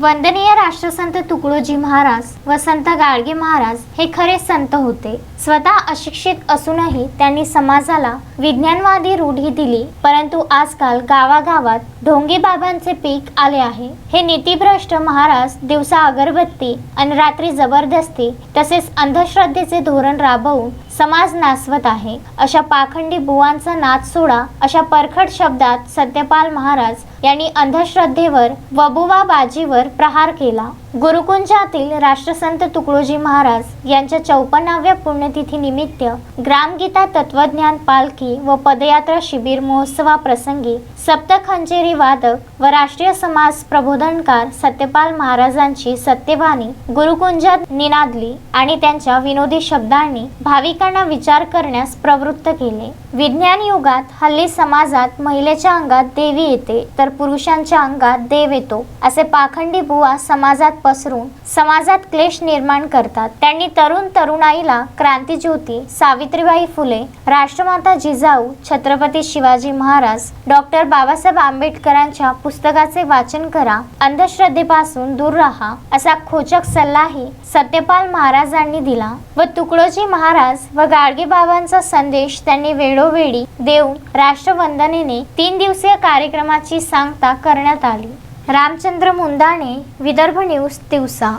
वंदनीय राष्ट्रसंत तुकडोजी महाराज व संत गाडगे महाराज हे खरे संत होते. स्वतः अशिक्षित असूनही त्यांनी समाजाला विज्ञानवादी रूढी दिली परंतु आजकाल गावागावात ढोंगी बाबांचे पीक आले आहे. हे नीतिभ्रष्ट महाराज दिवसा अगरबत्ती आणि रात्री जबरदस्ती तसेच अंधश्रद्धेचे धोरण राबवून समाज नासवत आहे. अशा पाखंडी बुवांचा नाच सोडा अशा परखड शब्दात सत्यपाल महाराज यांनी अंधश्रद्धेवर वबुवा बाजीवर प्रहार केला. गुरुकुंजातील राष्ट्रसंत तुकडोजी महाराज यांच्या चौपन्नाव्या पुण्यतिथीनिमित्त ग्रामगीता तत्वज्ञान पालखी व पदयात्रा शिबिर महोत्सवाप्रसंगी सप्तखंजेरी वादक व राष्ट्रीय समाज प्रबोधनकार सत्यपाल महाराजांची सत्यवाणी गुरुकुंजात निनादली आणि त्यांच्या विनोदी शब्दांनी भाविकांना विचार करण्यास प्रवृत्त केले. विज्ञान युगात हल्ली समाजात महिलेच्या अंगात देवी येते तर पुरुषांच्या अंगात देव येतो असे पाखंडी बुवा समाजात पसरून समाजात क्लेश निर्माण करतात. त्यांनी तरुण तरुणाईला क्रांतीज्योती सावित्रीबाई फुले राष्ट्रमाता जिजाऊ छत्रपती शिवाजी महाराज डॉक्टर बाबासाहेब आंबेडकरांच्या पुस्तकाचे वाचन करा अंधश्रद्धेपासून दूर राहा असा खोचक सल्लाही सत्यपाल महाराजांनी दिला व तुकडोजी महाराज व गाडगेबाबांचा संदेश त्यांनी वेळोवेळी देऊन राष्ट्रवंदनेने तीन दिवसीय कार्यक्रमाची सांगता करण्यात आली. रामचंद्र मुंदाणे विदर्भ न्यूज दिवसा